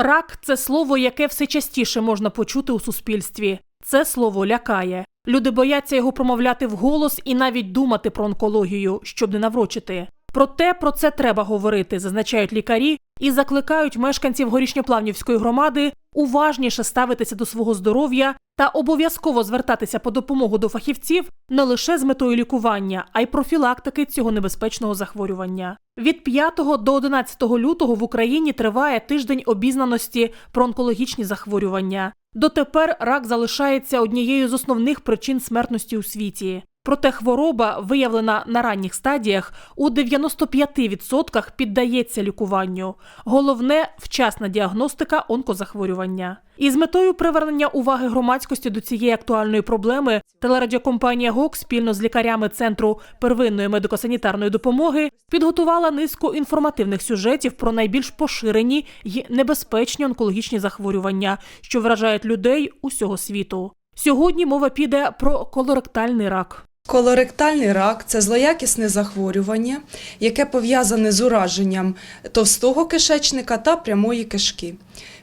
Рак це слово, яке все частіше можна почути у суспільстві. Це слово лякає. Люди бояться його промовляти вголос і навіть думати про онкологію, щоб не наврочити. Проте про це треба говорити, зазначають лікарі і закликають мешканців горішньоплавнівської громади уважніше ставитися до свого здоров'я та обов'язково звертатися по допомогу до фахівців не лише з метою лікування, а й профілактики цього небезпечного захворювання. Від 5 до 11 лютого в Україні триває тиждень обізнаності про онкологічні захворювання. Дотепер рак залишається однією з основних причин смертності у світі. Проте хвороба, виявлена на ранніх стадіях, у 95% піддається лікуванню. Головне вчасна діагностика онкозахворювання. І з метою привернення уваги громадськості до цієї актуальної проблеми телерадіокомпанія ГОК спільно з лікарями Центру первинної медико-санітарної допомоги підготувала низку інформативних сюжетів про найбільш поширені й небезпечні онкологічні захворювання, що вражають людей усього світу. Сьогодні мова піде про колоректальний рак. Колоректальний рак це злоякісне захворювання, яке пов'язане з ураженням товстого кишечника та прямої кишки.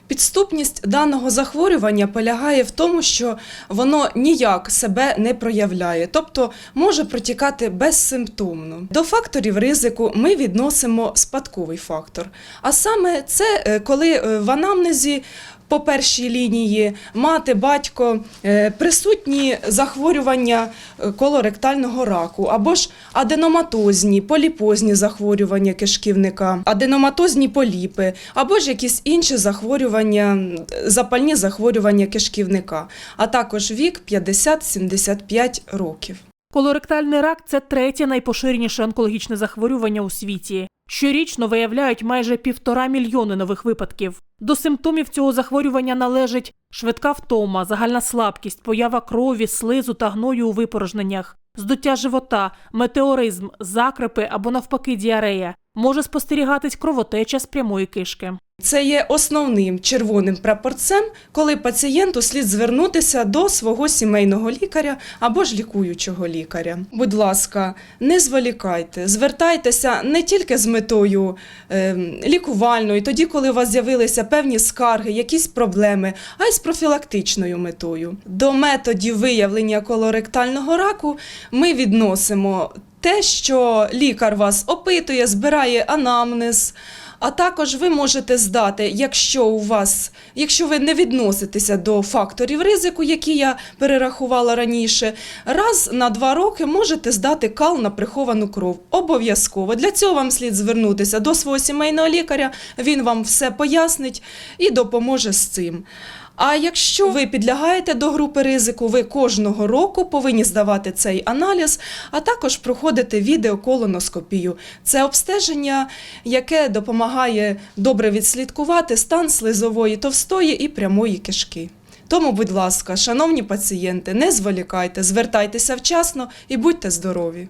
Підступність даного захворювання полягає в тому, що воно ніяк себе не проявляє, тобто може протікати безсимптомно. До факторів ризику ми відносимо спадковий фактор. А саме це е, коли е, в анамнезі по першій лінії мати, батько е, присутні захворювання е, колоректального раку, або ж аденоматозні, поліпозні захворювання кишківника, аденоматозні поліпи, або ж якісь інші захворювання, запальні захворювання кишківника, а також вік 50-75 років. Колоректальний рак це третє найпоширеніше онкологічне захворювання у світі. Щорічно виявляють майже півтора мільйони нових випадків. До симптомів цього захворювання належить швидка втома, загальна слабкість, поява крові, слизу та гною у випорожненнях, здуття живота, метеоризм, закрепи або навпаки діарея. Може спостерігатись кровотеча з прямої кишки. Це є основним червоним прапорцем, коли пацієнту слід звернутися до свого сімейного лікаря або ж лікуючого лікаря. Будь ласка, не зволікайте, звертайтеся не тільки з метою е, лікувальною, тоді, коли у вас з'явилися певні скарги, якісь проблеми, а й з профілактичною метою. До методів виявлення колоректального раку ми відносимо те, що лікар вас опитує, збирає анамнез. А також ви можете здати, якщо у вас, якщо ви не відноситеся до факторів ризику, які я перерахувала раніше, раз на два роки можете здати кал на приховану кров. Обов'язково. Для цього вам слід звернутися до свого сімейного лікаря, він вам все пояснить і допоможе з цим. А якщо ви підлягаєте до групи ризику, ви кожного року повинні здавати цей аналіз, а також проходити відеоколоноскопію. Це обстеження, яке допомагає добре відслідкувати стан слизової товстої і прямої кишки. Тому, будь ласка, шановні пацієнти, не зволікайте, звертайтеся вчасно і будьте здорові.